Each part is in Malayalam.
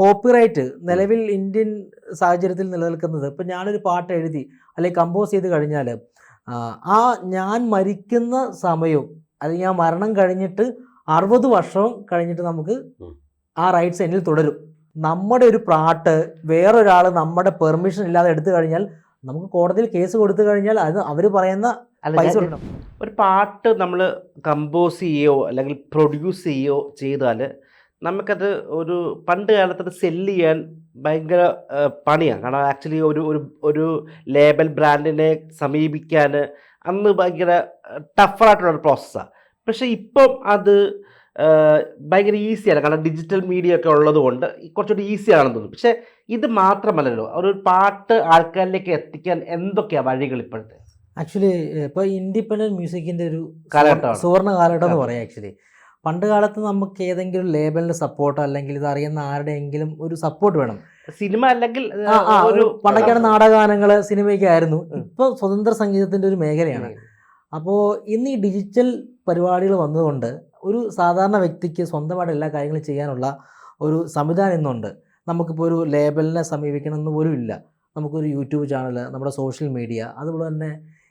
കോപ്പിറൈറ്റ് നിലവിൽ ഇന്ത്യൻ സാഹചര്യത്തിൽ നിലനിൽക്കുന്നത് ഇപ്പം ഞാനൊരു പാട്ട് എഴുതി അല്ലെങ്കിൽ കമ്പോസ് ചെയ്ത് കഴിഞ്ഞാൽ ആ ഞാൻ മരിക്കുന്ന സമയവും അല്ലെങ്കിൽ ആ മരണം കഴിഞ്ഞിട്ട് അറുപത് വർഷവും കഴിഞ്ഞിട്ട് നമുക്ക് ആ റൈറ്റ്സ് എന്നിൽ തുടരും. നമ്മുടെ ഒരു പാട്ട് വേറൊരാൾ നമ്മുടെ പെർമിഷൻ ഇല്ലാതെ എടുത്തു കഴിഞ്ഞാൽ നമുക്ക് കോടതിയിൽ കേസ് കൊടുത്തു കഴിഞ്ഞാൽ അത് അവർ പറയുന്ന പൈസ കൊടുക്കണം. ഒരു പാട്ട് നമ്മൾ കമ്പോസ് ചെയ്യോ അല്ലെങ്കിൽ പ്രൊഡ്യൂസ് ചെയ്യോ ചെയ്താൽ നമുക്കത് ഒരു പണ്ട് കാലത്ത് അത് സെല്ല് ചെയ്യാൻ ഭയങ്കര പണിയാണ് കാരണം ആക്ച്വലി ഒരു ഒരു ഒരു ലേബൽ ബ്രാൻഡിനെ സമീപിക്കാൻ അന്ന് ഭയങ്കര ടഫറായിട്ടുള്ളൊരു പ്രോസസ്സാണ് പക്ഷേ ഇപ്പം അത് ഭയങ്കര ഈസിയാണ് കാരണം ഡിജിറ്റൽ മീഡിയ ഒക്കെ ഉള്ളത് കൊണ്ട് കുറച്ചുകൂടി ഈസിയാണെന്ന് തോന്നുന്നു. പക്ഷേ ഇത് മാത്രമല്ലല്ലോ. ഒരു പാട്ട് ആൾക്കാരിലേക്ക് എത്തിക്കാൻ എന്തൊക്കെയാണ് വഴികൾ ഇപ്പോഴത്തെ? ആക്ച്വലി ഇപ്പോൾ ഇൻഡിപെൻഡന്റ് മ്യൂസിക്കിന്റെ ഒരു കാലഘട്ടമാണ്. സുവർണ കാലഘട്ടം എന്ന്. പറയാം ആക്ച്വലി. പണ്ട് കാലത്ത് നമുക്ക് ഏതെങ്കിലും ലേബലിന്റെ സപ്പോർട്ട് അല്ലെങ്കിൽ ഇത് അറിയുന്ന ആരുടെയെങ്കിലും ഒരു സപ്പോർട്ട് വേണം. സിനിമ അല്ലെങ്കിൽ ഒരു പണ്ടൊക്കെയാണ് ആ, നാടകഗാനങ്ങൾ സിനിമയൊക്കെ ആയിരുന്നു ഉം. ഇപ്പോൾ സ്വതന്ത്ര സംഗീതത്തിന്റെ ഒരു മേഖലയാണ്. അപ്പോൾ ഇന്ന് ഈ ഡിജിറ്റൽ പരിപാടികൾ വന്നതുകൊണ്ട് ഒരു സാധാരണ വ്യക്തിക്ക് സ്വന്തമായിട്ട് എല്ലാ കാര്യങ്ങളും ചെയ്യാനുള്ള ഒരു സംവിധാനം ഇന്നുണ്ട്. നമുക്കിപ്പോൾ ഒരു ലേബലിനെ സമീപിക്കണമെന്ന് പോലും ഇല്ല. നമുക്കൊരു യൂട്യൂബ് ചാനൽ നമ്മുടെ സോഷ്യൽ മീഡിയ അതുപോലെ തന്നെ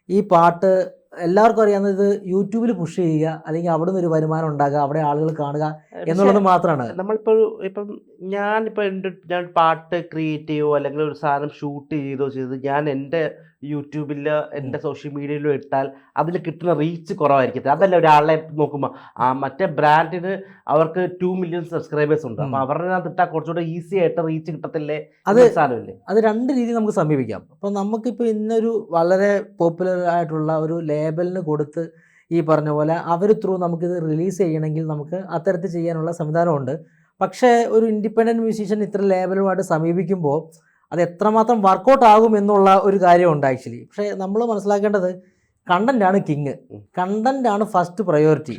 ഈ പാട്ട് എല്ലാവർക്കും അറിയാവുന്നത് യൂട്യൂബിൽ പുഷ് ചെയ്യുക അല്ലെങ്കിൽ അവിടെ നിന്ന് ഒരു വരുമാനം ഉണ്ടാകുക അവിടെ ആളുകൾ കാണുക എന്നുള്ളത് മാത്രമാണ് നമ്മളിപ്പോൾ ഇപ്പം ഞാനിപ്പോൾ എന്റെ ഞാൻ പാട്ട് ക്രിയേറ്റ് അല്ലെങ്കിൽ ഒരു സാധനം ഷൂട്ട് ചെയ്തോ ചെയ്ത് ഞാൻ എന്റെ യൂട്യൂബിൽ എന്റെ സോഷ്യൽ മീഡിയയിലും ഇട്ടാൽ അതിൽ കിട്ടുന്ന റീച്ച് കുറവായിരിക്കും. അതല്ല ഒരാളെ നോക്കുമ്പോൾ ആ മറ്റേ ബ്രാൻഡിന് അവർക്ക് ടു മില്യൺ സബ്സ്ക്രൈബേഴ്സ് ഉണ്ട്. അപ്പോൾ. അവരുടെ ഇട്ടാൽ കുറച്ചുകൂടെ ഈസി ആയിട്ട് റീച്ച് കിട്ടത്തില്ലേ അത് സാധനമില്ലേ? അത് രണ്ട് രീതി നമുക്ക് സമീപിക്കാം. അപ്പോൾ നമുക്കിപ്പോൾ ഇന്നൊരു വളരെ പോപ്പുലർ ആയിട്ടുള്ള ഒരു ലേബലിന് കൊടുത്ത് ഈ പറഞ്ഞ പോലെ അവർ ത്രൂ നമുക്കിത് റിലീസ് ചെയ്യണമെങ്കിൽ നമുക്ക് അത്തരത്തിൽ ചെയ്യാനുള്ള സംവിധാനമുണ്ട്. പക്ഷേ ഒരു ഇൻഡിപെൻഡന്റ് മ്യൂസീഷ്യൻ ഇത്ര ലേബലുമായിട്ട് സമീപിക്കുമ്പോൾ അത് എത്രമാത്രം വർക്കൗട്ട് ആകും എന്നുള്ള ഒരു കാര്യമുണ്ട് ആക്ച്വലി പക്ഷേ നമ്മൾ മനസ്സിലാക്കേണ്ടത് കണ്ടന്റ് ആണ് കിങ് കണ്ടന്റ് ആണ് ഫസ്റ്റ് പ്രയോറിറ്റി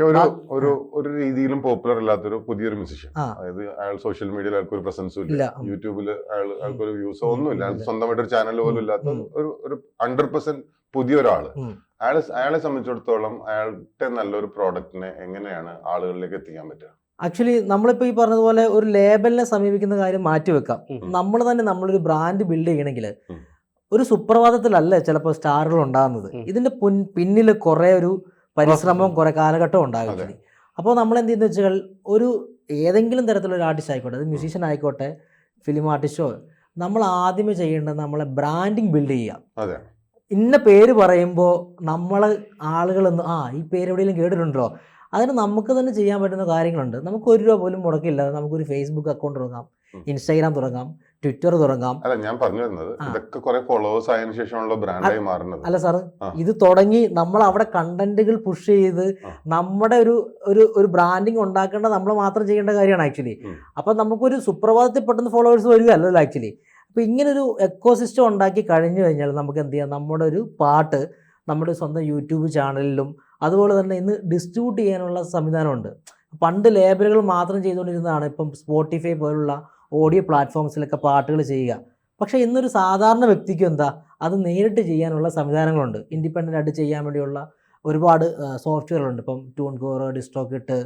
ഒരു ഒരു രീതിയിലും പോപ്പുലർ അല്ലാത്തൊരു പുതിയൊരു മ്യൂസിഷ്യൻ അതായത് അയാൾ സോഷ്യൽ മീഡിയയിൽ അയാൾക്ക് ഒരു പ്രസൻസും ഇല്ല. യൂട്യൂബിൽ അയാൾ അയാൾക്ക് ഒരു വ്യൂസോ ഒന്നുമില്ല. അയാൾക്ക്. സ്വന്തമായിട്ട് ഒരു ചാനൽ പോലും ഇല്ലാത്ത ഒരു ഒരു ഹൺഡ്രഡ് പെർസെന്റ് പുതിയ ഒരാൾ. ഉം. അയാളെ അയാളെ സംബന്ധിച്ചിടത്തോളം അയാളുടെ നല്ലൊരു പ്രോഡക്റ്റിനെ എങ്ങനെയാണ് ആളുകളിലേക്ക് എത്തിക്കാൻ പറ്റുക? ആക്ച്വലി നമ്മളിപ്പോൾ ഈ പറഞ്ഞതുപോലെ ഒരു ലേബലിനെ സമീപിക്കുന്ന കാര്യം മാറ്റി വെക്കാം. നമ്മൾ തന്നെ നമ്മളൊരു ബ്രാൻഡ് ബിൽഡ് ചെയ്യണമെങ്കിൽ ഒരു സുപ്രഭാതത്തിലല്ല ചിലപ്പോൾ സ്റ്റാറുകൾ ഉണ്ടാകുന്നത്. ഇതിന്റെ പുൻ പിന്നിൽ കുറേ ഒരു പരിശ്രമം ഉം. കുറേ കാലഘട്ടം ഉണ്ടാകും അപ്പോൾ നമ്മൾ എന്ത് ചെയ്യുന്ന വെച്ചാൽ ഒരു ഏതെങ്കിലും തരത്തിലുള്ള ഒരു ആർട്ടിസ്റ്റ് ആയിക്കോട്ടെ അത് മ്യൂസീഷ്യൻ ആയിക്കോട്ടെ ഫിലിം ആർട്ടിസ്റ്റോ നമ്മൾ ആദ്യമേ ചെയ്യേണ്ടത് നമ്മളെ ബ്രാൻഡിങ് ബിൽഡ് ചെയ്യുക. ഇന്ന പേര് പറയുമ്പോൾ നമ്മൾ ആളുകളൊന്നും ആ ഈ പേര് എവിടെയെങ്കിലും കേട്ടിട്ടുണ്ടോ? അതിന് നമുക്ക് തന്നെ ചെയ്യാൻ പറ്റുന്ന കാര്യങ്ങളുണ്ട്. നമുക്ക് ഒരു രൂപ പോലും മുടക്കില്ലാതെ നമുക്കൊരു ഫേസ്ബുക്ക് അക്കൗണ്ട് തുടങ്ങാം ഇൻസ്റ്റാഗ്രാം തുടങ്ങാം ട്വിറ്റർ തുടങ്ങാം. അല്ല ഞാൻ പറഞ്ഞു വരുന്നത് ഇതൊക്കെ കുറെ ഫോളോവേഴ്സ് ആയതിനു ശേഷമുള്ള ബ്രാൻഡായി മാറുന്നത്. അല്ല സാർ ഇത് തുടങ്ങി നമ്മൾ അവിടെ കണ്ടന്റുകൾ പുഷ് ചെയ്ത് നമ്മുടെ ഒരു ഒരു ഒരു ബ്രാൻഡിങ് ഉണ്ടാക്കേണ്ട നമ്മൾ മാത്രം ചെയ്യേണ്ട കാര്യമാണ് ആക്ച്വലി. അപ്പം നമുക്കൊരു സുപ്രഭാതത്തിൽ പെട്ടെന്ന് ഫോളോവേഴ്സ് വരിക അല്ലല്ലോ ആക്ച്വലി അപ്പോൾ ഇങ്ങനൊരു എക്കോസിസ്റ്റം ഉണ്ടാക്കി കഴിഞ്ഞു കഴിഞ്ഞാൽ നമുക്ക് എന്ത് ചെയ്യാം? നമ്മുടെ ഒരു പാട്ട് നമ്മുടെ സ്വന്തം യൂട്യൂബ് ചാനലിലും അതുപോലെ തന്നെ ഇന്ന് ഡിസ്ട്രിബ്യൂട്ട് ചെയ്യാനുള്ള സംവിധാനമുണ്ട്. പണ്ട് ലേബലുകൾ മാത്രം ചെയ്തുകൊണ്ടിരുന്നതാണ് ഇപ്പം സ്പോട്ടിഫൈ പോലുള്ള ഓഡിയോ പ്ലാറ്റ്ഫോംസിലൊക്കെ പാട്ടുകൾ ചെയ്യുക. പക്ഷേ ഇന്നൊരു സാധാരണ വ്യക്തിക്കും എന്താ? അത് നേരിട്ട് ചെയ്യാനുള്ള സംവിധാനങ്ങളുണ്ട്. ഇൻഡിപെൻഡന്റ് ആയിട്ട് ചെയ്യാൻ വേണ്ടിയുള്ള ഒരുപാട് സോഫ്റ്റ്വെയറുകളുണ്ട് ഇപ്പം TuneCore ഡിസ്ട്രോക്കിട്ട്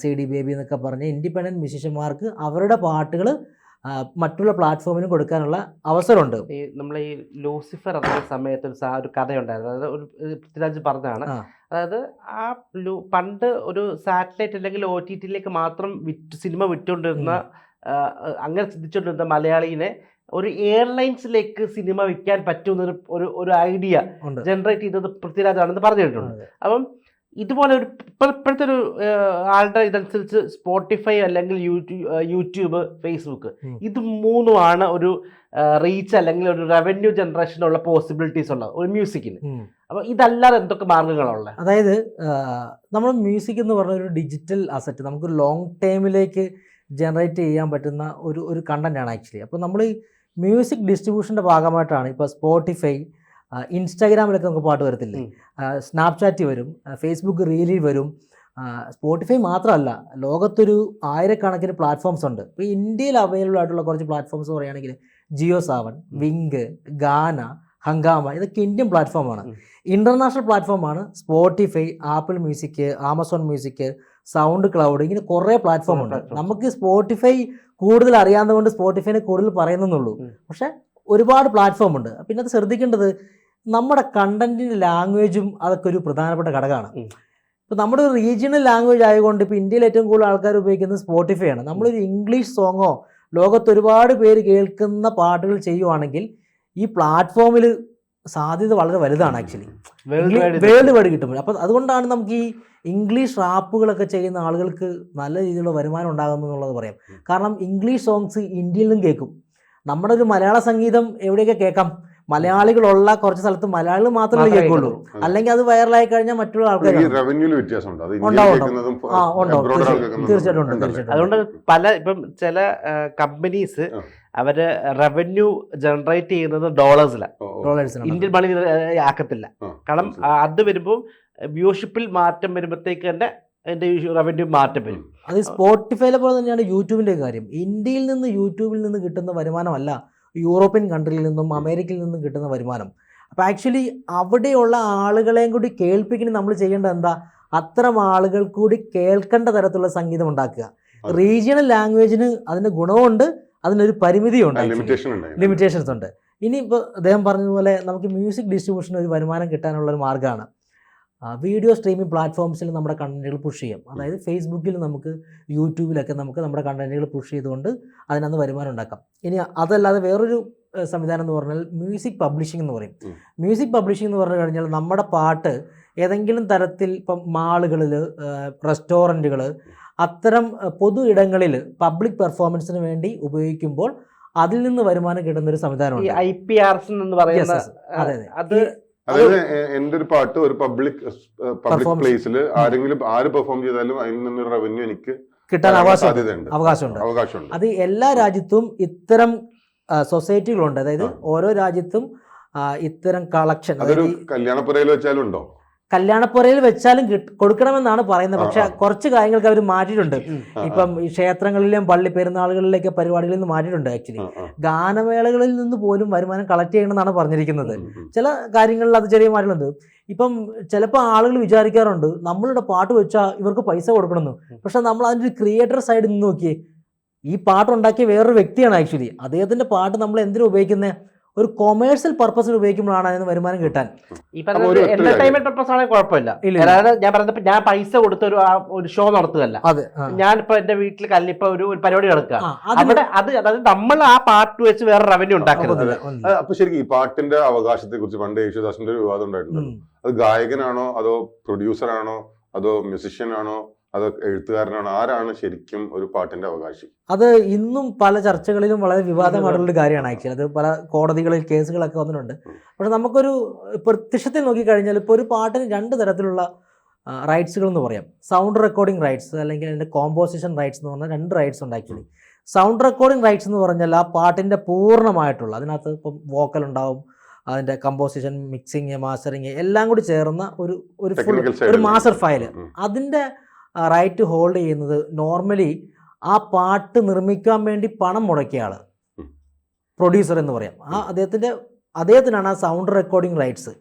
C D baby എന്നൊക്കെ പറഞ്ഞ് ഇൻഡിപെൻഡന്റ് മ്യൂസീഷ്യന്മാർക്ക് അവരുടെ പാട്ടുകൾ മറ്റുള്ള പ്ലാറ്റ്ഫോമിന് കൊടുക്കാനുള്ള അവസരമുണ്ട്. ഈ നമ്മളെ ഈ ലൂസിഫർ എന്ന സമയത്ത് ഒരു സാ- ഒരു കഥയുണ്ടായിരുന്നു. അതായത് ഒരു പൃഥ്വിരാജ് പറഞ്ഞതാണ്. ആ. അതായത് ആ ലു- പണ്ട് ഒരു സാറ്റലൈറ്റ് അല്ലെങ്കിൽ ഒ ടി ടിയിലേക്ക് മാത്രം വിറ്റ് സിനിമ വിറ്റുകൊണ്ടിരുന്ന ആ, അങ്ങനെ ചിന്തിച്ചുകൊണ്ടിരുന്ന മലയാളീനെ ഒരു എയർലൈൻസിലേക്ക് സിനിമ വിൽക്കാൻ പറ്റുന്നൊരു ഒരു ഒരു ഐഡിയ ഉണ്ട്. ജനറേറ്റ് ചെയ്തത് പൃഥ്വിരാജാണെന്ന് പറഞ്ഞിട്ടുണ്ട്. അപ്പം ഇതുപോലെ ഒരു ഇപ്പോൾ ഇപ്പോഴത്തെ ഒരു ആളുടെ ഇതനുസരിച്ച് സ്പോട്ടിഫൈ അല്ലെങ്കിൽ യൂട്യൂബ് യൂട്യൂബ് ഫേസ്ബുക്ക് ഇത് മൂന്നുമാണ് ഒരു റീച്ച് അല്ലെങ്കിൽ ഒരു റവന്യൂ ജനറേഷനുള്ള പോസിബിലിറ്റീസ് ഉള്ളത് ഒരു മ്യൂസിക്കിന് അപ്പൊ അപ്പോൾ ഇതല്ലാതെ എന്തൊക്കെ മാർഗങ്ങളുള്ളത് അതായത് നമ്മൾ മ്യൂസിക് എന്ന് പറഞ്ഞ ഒരു ഡിജിറ്റൽ അസറ്റ് നമുക്ക് ലോങ് ടൈമിലേക്ക് ജനറേറ്റ് ചെയ്യാൻ പറ്റുന്ന ഒരു ഒരു കണ്ടന്റ് ആണ് ആക്ച്വലി അപ്പോൾ നമ്മൾ മ്യൂസിക് ഡിസ്ട്രിബ്യൂഷന്റെ ഭാഗമായിട്ടാണ് ഇപ്പോൾ സ്പോട്ടിഫൈ ഇൻസ്റ്റാഗ്രാമിലൊക്കെ നമുക്ക് പാട്ട് വരത്തില്ലേ. സ്നാപ്ചാറ്റ് വരും ഫേസ്ബുക്ക് റീലിൽ വരും സ്പോട്ടിഫൈ മാത്രമല്ല ലോകത്തൊരു ആയിരക്കണക്കിന് പ്ലാറ്റ്ഫോംസ് ഉണ്ട്. ഇപ്പോൾ ഇന്ത്യയിൽ അവൈലബിൾ ആയിട്ടുള്ള കുറച്ച് പ്ലാറ്റ്ഫോംസ് പറയുകയാണെങ്കിൽ ജിയോ സാവൻ വിങ്ക് ഗാന ഹങ്കാമ ഇതൊക്കെ ഇന്ത്യൻ പ്ലാറ്റ്ഫോമാണ്. ഇന്റർനാഷണൽ പ്ലാറ്റ്ഫോമാണ് Spotify Apple music Amazon music SoundCloud ഇങ്ങനെ കുറേ പ്ലാറ്റ്ഫോം ഉണ്ട്. നമുക്ക് സ്പോട്ടിഫൈ കൂടുതൽ അറിയാവുന്നതുകൊണ്ട് സ്പോട്ടിഫൈനെ കൂടുതൽ പറയുന്നുള്ളൂ പക്ഷേ ഒരുപാട് പ്ലാറ്റ്ഫോം ഉണ്ട്. പിന്നെ അത് ശ്രദ്ധിക്കേണ്ടത് നമ്മുടെ കണ്ടന്റിന്റെ ലാംഗ്വേജും അതൊക്കെ ഒരു പ്രധാനപ്പെട്ട ഘടകമാണ്. ഇപ്പോൾ നമ്മുടെ ഒരു റീജിയണൽ ലാംഗ്വേജ് ആയതുകൊണ്ട് ഇപ്പോൾ ഇന്ത്യയിൽ ഏറ്റവും കൂടുതൽ ആൾക്കാർ ഉപയോഗിക്കുന്നത് സ്പോട്ടിഫൈ ആണ്. നമ്മളൊരു ഇംഗ്ലീഷ് സോങ്ങോ ലോകത്ത് ഒരുപാട് പേര് കേൾക്കുന്ന പാട്ടുകൾ ചെയ്യുവാണെങ്കിൽ ഈ പ്ലാറ്റ്ഫോമിൽ സാധ്യത വളരെ വലുതാണ് ആക്ച്വലി വേൾഡ് വൈഡ് കിട്ടുമ്പോൾ അപ്പോൾ അതുകൊണ്ടാണ് നമുക്ക് ഈ ഇംഗ്ലീഷ് റാപ്പുകളൊക്കെ ചെയ്യുന്ന ആളുകൾക്ക് നല്ല രീതിയിലുള്ള വരുമാനം ഉണ്ടാകുന്നു എന്നുള്ളത് പറയാം. കാരണം ഇംഗ്ലീഷ് സോങ്സ് ഇന്ത്യയിൽ നിന്നും കേൾക്കും. നമ്മുടെ ഒരു മലയാള സംഗീതം എവിടെയൊക്കെ കേൾക്കാം? മലയാളികളുള്ള കുറച്ച് സ്ഥലത്ത് മലയാളികൾ മാത്രമേ കേൾക്കുള്ളൂ. അല്ലെങ്കിൽ അത് വൈറലായി കഴിഞ്ഞാൽ മറ്റുള്ള ഈ ആൾക്കാർ തീർച്ചയായിട്ടും ഉണ്ട്, അതുകൊണ്ട് പല ഇപ്പം ചില കമ്പനീസ് അവർ റവന്യൂ ജനറേറ്റ് ചെയ്യുന്നത് ഡോളേഴ്സിലാണ്. Indian money ആക്കത്തില്ല. കാരണം അത് വരുമ്പോൾ വ്യൂഷിപ്പിൽ മാറ്റം വരുമ്പോഴത്തേക്ക് തന്നെ അതിന്റെ റവന്യൂ മാറ്റം വരും. അത് സ്പോട്ടിഫൈയിലെ പോലെ തന്നെയാണ് യൂട്യൂബിന്റെ കാര്യം. ഇന്ത്യയിൽ നിന്ന് യൂട്യൂബിൽ നിന്ന് കിട്ടുന്ന വരുമാനമല്ല യൂറോപ്യൻ കൺട്രിയിൽ നിന്നും അമേരിക്കയിൽ നിന്നും കിട്ടുന്ന വരുമാനം. അപ്പോൾ ആക്ച്വലി അവിടെയുള്ള ആളുകളെയും കൂടി കേൾപ്പിക്കുന്ന നമ്മൾ ചെയ്യേണ്ടത് എന്താ? അത്തരം ആളുകൾ കൂടി കേൾക്കേണ്ട തരത്തിലുള്ള സംഗീതം ഉണ്ടാക്കുക. റീജിയണൽ ലാംഗ്വേജിന് അതിന് ഗുണമുണ്ട് അതിനൊരു പരിമിതിയുണ്ട് ലിമിറ്റേഷൻസ് ഉണ്ട് ഇനി ഇപ്പോൾ അദ്ദേഹം പറഞ്ഞതുപോലെ നമുക്ക് മ്യൂസിക് ഡിസ്ട്രിബ്യൂഷൻ ഒരു വരുമാനം കിട്ടാനുള്ള ഒരു മാർഗമാണ്. വീഡിയോ സ്ട്രീമിംഗ് പ്ലാറ്റ്ഫോംസിൽ നമ്മുടെ കണ്ടന്റുകൾ പുഷ് ചെയ്യാം. അതായത് ഫേസ്ബുക്കിൽ നമുക്ക് യൂട്യൂബിലൊക്കെ നമുക്ക് നമ്മുടെ കണ്ടന്റുകൾ പുഷ് ചെയ്തുകൊണ്ട് അതിനകത്ത് വരുമാനം ഉണ്ടാക്കാം. ഇനി അതല്ലാതെ വേറൊരു സംവിധാനം എന്ന് പറഞ്ഞാൽ മ്യൂസിക് പബ്ലിഷിംഗ് എന്ന് പറയും. മ്യൂസിക് പബ്ലിഷിംഗ് എന്ന് പറഞ്ഞു കഴിഞ്ഞാൽ നമ്മുടെ പാട്ട് ഏതെങ്കിലും തരത്തിൽ ഇപ്പം മാളുകളിൽ റെസ്റ്റോറന്റുകൾ അത്തരം പൊതു ഇടങ്ങളിൽ പബ്ലിക് പെർഫോമൻസിന് വേണ്ടി ഉപയോഗിക്കുമ്പോൾ അതിൽ നിന്ന് വരുമാനം കിട്ടുന്ന ഒരു സംവിധാനമാണ് ഐ പി ആർസ് എന്ന് പറയുന്ന Yes, yes. അതെ അതെ. അതായത് എന്റെ ഒരു പാട്ട് ഒരു പബ്ലിക് പബ്ലിക് പ്ലേസിൽ ആരെങ്കിലും ആര് പെർഫോം ചെയ്താലും അതിൽ നിന്നൊരു റവന്യൂ എനിക്ക് കിട്ടാൻ അവകാശം അവകാശമുണ്ട്. അവകാശമുണ്ട്. അത് എല്ലാ രാജ്യത്തും ഇത്തരം സൊസൈറ്റികളുണ്ട് അതായത് ഓരോ രാജ്യത്തും ഇത്തരം കളക്ഷൻ അതൊരു കല്യാണപ്പുരയിൽ വെച്ചാലും ഉണ്ടോ കല്യാണപ്പുരയിൽ വെച്ചാലും കൊടുക്കണമെന്നാണ് പറയുന്നത്. പക്ഷെ കുറച്ച് കാര്യങ്ങൾക്ക് അവർ മാറ്റിയിട്ടുണ്ട്. ഇപ്പം ഈ ക്ഷേത്രങ്ങളിലെയും പള്ളി പെരുന്നാളുകളിലേക്ക് പരിപാടികളിൽ നിന്ന് മാറ്റിയിട്ടുണ്ട് ആക്ച്വലി. ഗാനമേളകളിൽ നിന്ന് പോലും വരുമാനം കളക്ട് ചെയ്യണമെന്നാണ് പറഞ്ഞിരിക്കുന്നത്. ചില കാര്യങ്ങളിൽ അത് ചെറിയ മാറ്റമുണ്ട് ഇപ്പം ചിലപ്പോൾ ആളുകൾ വിചാരിക്കാറുണ്ട് നമ്മളുടെ പാട്ട് വെച്ചാൽ ഇവർക്ക് പൈസ കൊടുക്കണമെന്ന്. പക്ഷെ നമ്മൾ അതിന്റെ ഒരു ക്രിയേറ്റർ സൈഡ് നിന്ന് നോക്കിയേ ഈ പാട്ടുണ്ടാക്കിയ വേറൊരു വ്യക്തിയാണ് ആക്ച്വലി അദ്ദേഹത്തിന്റെ പാട്ട് നമ്മൾ എന്തിനാണ് ഉപയോഗിക്കുന്നത് ഒരു കൊമേഴ്സ്യൽ പർപ്പസിന് ഉപയോഗിക്കുമ്പോഴാണ് അതിന് വരുമാനം കിട്ടാൻ ഈ പറഞ്ഞ എന്റർടൈൻമെന്റ് പർപ്പസ് ആണെങ്കിൽ കുഴപ്പമില്ല. അതായത് ഞാൻ പറഞ്ഞപ്പോ ഞാൻ പൈസ കൊടുത്ത ഒരു ഒരു ഷോ നടത്തുകയല്ല. ഞാനിപ്പോ എന്റെ വീട്ടിൽ കല്ലിപ്പോ ഒരു ഒരു പരിപാടി നടക്കുക അവിടെ അത് അതായത് നമ്മൾ ആ പാട്ട് വെച്ച് വേറെ റവന്യൂ ഉണ്ടാക്കരുത്. അപ്പൊ ശരിക്കും ഈ പാട്ടിന്റെ അവകാശത്തെ കുറിച്ച് പണ്ട് യേശുദാസിന്റെ ഒരു വിവാദം ഉണ്ടായിട്ടുണ്ട്. അത് ഗായകനാണോ അതോ പ്രൊഡ്യൂസർ ആണോ അതോ മ്യൂസിഷ്യൻ ആണോ അതോ എഴുത്തുകാരനാണ്. ആരാണ് ശരിക്കും ഒരു പാട്ടിന്റെ അവകാശി? അത് ഇന്നും പല ചർച്ചകളിലും വളരെ വിവാദമായിട്ടുള്ള ഒരു കാര്യമാണ് ആക്ച്വലി. അത് പല കോടതികളിൽ കേസുകളൊക്കെ വന്നിട്ടുണ്ട്. പക്ഷെ നമുക്കൊരു പ്രത്യക്ഷത്തിൽ നോക്കിക്കഴിഞ്ഞാൽ ഇപ്പോൾ ഒരു പാട്ടിന് രണ്ട് തരത്തിലുള്ള റൈറ്റ്സുകൾ എന്ന് പറയാം. സൗണ്ട് റെക്കോർഡിംഗ് റൈറ്റ്സ് അല്ലെങ്കിൽ അതിന്റെ കോമ്പോസിഷൻ റൈറ്റ്സ് എന്ന് പറഞ്ഞാൽ രണ്ട് റൈറ്റ്സ് ഉണ്ട് ആക്ച്വലി. സൗണ്ട് റെക്കോർഡിംഗ് റൈറ്റ്സ് എന്ന് പറഞ്ഞാൽ ആ പാട്ടിന്റെ പൂർണമായിട്ടുള്ള അതിനകത്ത് ഇപ്പം വോക്കൽ ഉണ്ടാവും അതിന്റെ കമ്പോസിഷൻ മിക്സിങ് മാസ്റ്ററിങ് എല്ലാം കൂടി ചേർന്ന ഒരു ഒരു ഫുൾ ഒരു മാസ്റ്റർ ഫയൽ അതിന്റെ റൈറ്റ് ഹോൾഡ് ചെയ്യുന്നത് നോർമലി ആ പാട്ട് നിർമ്മിക്കാൻ വേണ്ടി പണം മുടക്കിയ ആൾ പ്രൊഡ്യൂസർ എന്ന് പറയാം. ആ അദ്ദേഹത്തിന്റെ അദ്ദേഹത്തിനാണ് ആ സൗണ്ട് റെക്കോർഡിംഗ് റൈറ്റ്സ്.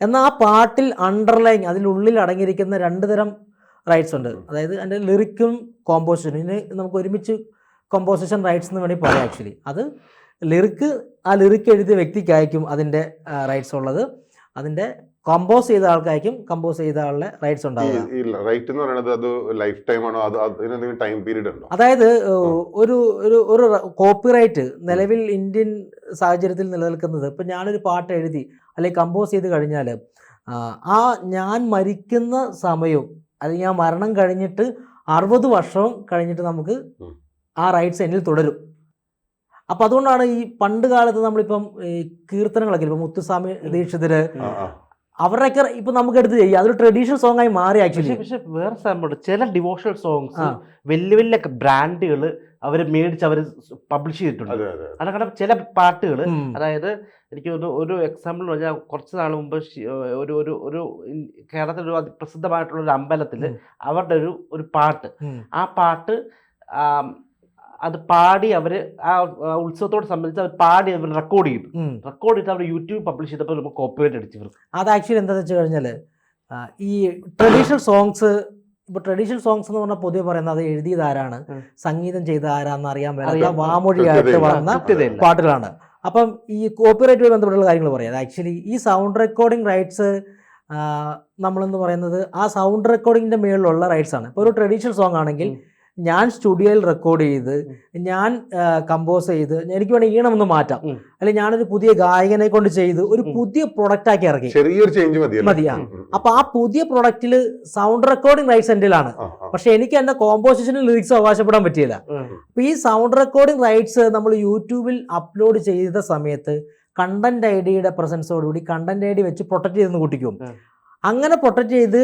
എന്നാൽ ആ പാട്ടിൽ അണ്ടർലൈൻ അതിനുള്ളിൽ അടങ്ങിയിരിക്കുന്ന രണ്ട് തരം റൈറ്റ്സ് ഉണ്ട്. അതായത് അതിന്റെ ലിറിക്കും കോമ്പോസിഷനും ഇതിന് നമുക്ക് ഒരുമിച്ച് കോമ്പോസിഷൻ റൈറ്റ്സ് എന്ന് വേണമെങ്കിൽ പറയാം ആക്ച്വലി അത് ലിറിക്ക് ആ ലിറിക്ക് എഴുതിയ വ്യക്തിക്കായിരിക്കും അതിന്റെ റൈറ്റ്സ് ഉള്ളത്. അതിന്റെ കമ്പോസ് ചെയ്ത ആൾക്കാർക്കും കമ്പോസ് ചെയ്ത ആളുടെ റൈറ്റ്സ് ഉണ്ടാവും ഇല്ല റൈറ്റ് എന്ന് പറയുന്നത് അത് ലൈഫ് ടൈം ആണോ? അത് അതിനെന്തെങ്കിലും ടൈം പീരീഡ് ഉണ്ടോ? അതായത് ഒരു ഒരു ഒരു കോപ്പിറൈറ്റ് നിലവിൽ ഇന്ത്യൻ സാഹചര്യത്തിൽ നിലനിൽക്കുന്നത്. ഇപ്പം ഞാനൊരു പാട്ട് എഴുതി അല്ലെങ്കിൽ കമ്പോസ് ചെയ്ത് കഴിഞ്ഞാൽ ആ ഞാൻ മരിക്കുന്ന സമയവും അല്ലെങ്കിൽ ആ മരണം കഴിഞ്ഞിട്ട് അറുപത് വർഷവും കഴിഞ്ഞിട്ട് നമുക്ക് ആ റൈറ്റ്സ് എന്നിൽ തുടരും. അപ്പോൾ അതുകൊണ്ടാണ് ഈ പണ്ട് കാലത്ത് നമ്മളിപ്പം ഈ കീർത്തനങ്ങളൊക്കെ ഇപ്പം മുത്തുസ്വാമി ദീക്ഷിതര്. അവരുടെയൊക്കെ ഇപ്പൊ നമുക്ക് എടുത്ത് ചെയ്യാം. അതൊരു ട്രഡീഷണൽ സോങ് ആയി മാറി ആക്ച്വലി പക്ഷെ വേറെ സംഭവമുണ്ട് ചില ഡിവോഷണൽ സോങ്സ്. വലിയ വലിയ ബ്രാൻഡുകൾ അവർ മേടിച്ച് അവർ പബ്ലിഷ് ചെയ്തിട്ടുണ്ട്. അതൊക്കെ ചില പാട്ടുകൾ അതായത് എനിക്ക് ഒരു ഒരു എക്സാമ്പിൾ പറഞ്ഞാൽ കുറച്ച് നാൾ മുമ്പ് ഒരു ഒരു ഒരു കേരളത്തിൽ ഒരു അതിപ്രസിദ്ധമായിട്ടുള്ള ഒരു അമ്പലത്തിൽ അവരുടെ ഒരു ഒരു പാട്ട്. ആ പാട്ട് അത് പാടി അവർ ആ ഉത്സവത്തോട് സംബന്ധിച്ച് അവർ പാടി അവർ റെക്കോർഡ് ചെയ്തു റെക്കോർഡ് ചെയ്ത് അവർ യൂട്യൂബ് പബ്ലിഷ് ചെയ്തപ്പോൾ നമുക്ക് കോപ്പിറൈറ്റ് അടിച്ചു അത് ആക്ച്വലി എന്താണെന്ന് വെച്ച് കഴിഞ്ഞാൽ ഈ ട്രഡീഷണൽ സോങ്സ് ഇപ്പൊ ട്രഡീഷണൽ സോങ്സ് എന്ന് പറഞ്ഞാൽ പൊതുവെ പറയുന്നത് അത് എഴുതിയത് ആരാണ് സംഗീതം ചെയ്ത ആരാന്ന് അറിയാൻ പറ്റില്ല അറിയാം. വാമൊഴിയായിട്ട്. വന്ന. പാട്ടുകളാണ് അപ്പം ഈ കോപ്പിറൈറ്റുമായി ബന്ധപ്പെട്ടുള്ള കാര്യങ്ങൾ പറയാം ആക്ച്വലി ഈ സൗണ്ട് റെക്കോർഡിംഗ് റൈറ്റ്സ് നമ്മളെന്ന് പറയുന്നത് ആ സൗണ്ട് റെക്കോർഡിങ്ങിന്റെ മേളിലുള്ള റൈറ്റ്സ് ആണ് ഇപ്പോൾ ഒരു ട്രഡീഷണൽ സോങ് ആണെങ്കിൽ. ഞാൻ സ്റ്റുഡിയോയിൽ റെക്കോർഡ് ചെയ്ത് ഞാൻ കമ്പോസ് ചെയ്ത് എനിക്ക് വേണമെങ്കിൽ ഒന്ന് മാറ്റാം. അല്ലെങ്കിൽ ഞാനൊരു പുതിയ ഗായകനെ കൊണ്ട് ചെയ്ത് ഒരു പുതിയ പ്രൊഡക്റ്റ് ആക്കി ഇറക്കി. ചെറിയൊരു ചേഞ്ച് മതി മതിയാ. അപ്പൊ ആ പുതിയ പ്രൊഡക്റ്റിൽ സൗണ്ട് റെക്കോർഡിംഗ് റൈറ്റ്സ് എന്റെലാണ് പക്ഷെ എനിക്ക് എന്റെ കോമ്പോസിഷനിൽ ലിറിക്സ് അവകാശപ്പെടാൻ പറ്റിയില്ല. അപ്പൊ ഈ സൗണ്ട് റെക്കോർഡിംഗ് റൈറ്റ്സ് നമ്മൾ യൂട്യൂബിൽ അപ്ലോഡ് ചെയ്ത സമയത്ത് കണ്ടന്റ് ഐ ഡിയുടെ പ്രസൻസോടുകൂടി കണ്ടന്റ് ഐ ഡി വെച്ച് പ്രൊട്ടക്ട് ചെയ്തെന്ന് കൂട്ടിക്കും. അങ്ങനെ പ്രൊട്ടക്ട് ചെയ്ത്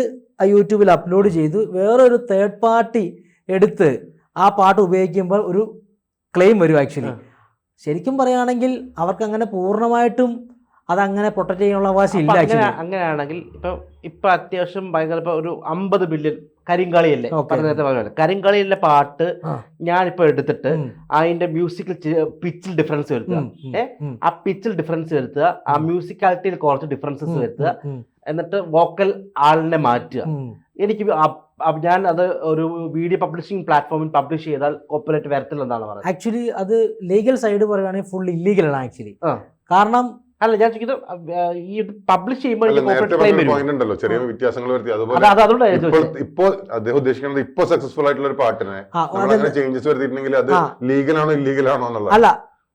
യൂട്യൂബിൽ അപ്ലോഡ് ചെയ്തു വേറൊരു തേർഡ് പാർട്ടി എടുത്ത് ആ പാട്ട് ഉപയോഗിക്കുമ്പോൾ ഒരു ക്ലെയിം വരും ആക്ച്വലി ശരിക്കും പറയുകയാണെങ്കിൽ അവർക്ക് അങ്ങനെ പൂർണമായിട്ടും അതങ്ങനെ പ്രൊട്ടക്ട് ചെയ്യാനുള്ള അവകാശം ഇല്ല അങ്ങനെയാണെങ്കിൽ ഇപ്പൊ ഇപ്പൊ അത്യാവശ്യം ഭയങ്കര ഇപ്പൊ ഒരു അമ്പത് ബില്യൺ കരിങ്കളിയല്ലേ? നേരത്തെ പറഞ്ഞ കരിങ്കളിയിലെ പാട്ട്. ഞാനിപ്പോ എടുത്തിട്ട് അതിന്റെ മ്യൂസിക്കൽ പിച്ചിൽ ഡിഫറൻസ് വരുത്തുക. ആ പിച്ചിൽ ഡിഫറൻസ് വരുത്തുക. ആ മ്യൂസിക്കാലിറ്റിയിൽ കുറച്ച് ഡിഫറൻസസ് വരുത്തുക. എന്നിട്ട് വോക്കൽ ആളിനെ മാറ്റുക. എനിക്ക് ഞാൻ അത് ഒരു വീഡിയോ പബ്ലിഷിംഗ് പ്ലാറ്റ്ഫോമിൽ പബ്ലിഷ് ചെയ്താൽ കോപ്പറേറ്റ് വരത്തില്ലെന്നാണ് പറയുന്നത്. ആക്ച്വലി അത് ലീഗൽ സൈഡ് പറയുകയാണെങ്കിൽ ഫുൾ ഇല്ലീഗലാണ് ആക്ച്വലി. കാരണം അല്ല ഞാൻ ചോദിക്കുന്നത് ഈ പബ്ലിഷ് ചെയ്യുമ്പോൾ അല്ല എനിക്ക് നേരത്തെ കോപ്പറേറ്റ് ക്ലെയിം വരും പോയിന്റ് ഉണ്ടല്ലോ ചെറിയ വ്യത്യാസങ്ങൾ വരുത്തി. അതുപോലെ ഇപ്പോ അദ്ദേഹം ഉദ്ദേശിക്കുന്നത് ഇപ്പോ സക്സസ്ഫുൾ ആയിട്ടുള്ള ഒരു പാട്ടിനെ അങ്ങനെ ചേഞ്ചസ് വരുത്തിയിട്ടുണ്ടെങ്കിൽ അത് ലീഗൽ ആണോ ഇല്ലീഗൽ ആണോ എന്നുള്ളത്. അല്ല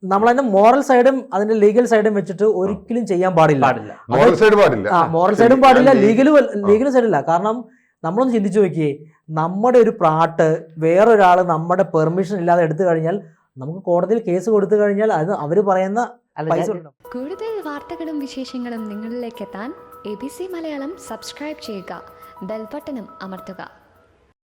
നമ്മൾ നമ്മളതിന്റെ മോറൽ സൈഡും അതിന്റെ ലീഗൽ സൈഡും വെച്ചിട്ട് ഒരിക്കലും ചെയ്യാൻ പാടില്ല. പാടില്ല. മോറൽ സൈഡ് പാടില്ല. മോറൽ സൈഡും പാടില്ല ലീഗലും ലീഗൽ ലീഗൽ സൈഡില്ല കാരണം നമ്മളൊന്ന് ചിന്തിച്ചു നോക്കിയേ നമ്മുടെ ഒരു പ്രാട്ട് വേറൊരാൾ നമ്മുടെ പെർമിഷൻ ഇല്ലാതെ എടുത്തു കഴിഞ്ഞാൽ നമുക്ക് കോടതിയിൽ കേസ് കൊടുത്തു കഴിഞ്ഞാൽ അത് അവർ പറയുന്ന പൈസ കൂടുതൽ വാർത്തകളും വിശേഷങ്ങളും നിങ്ങളിലേക്ക് എത്താൻ A B C Malayalam subscribe ചെയ്യുക. ബെൽബട്ടനും അമർത്തുക.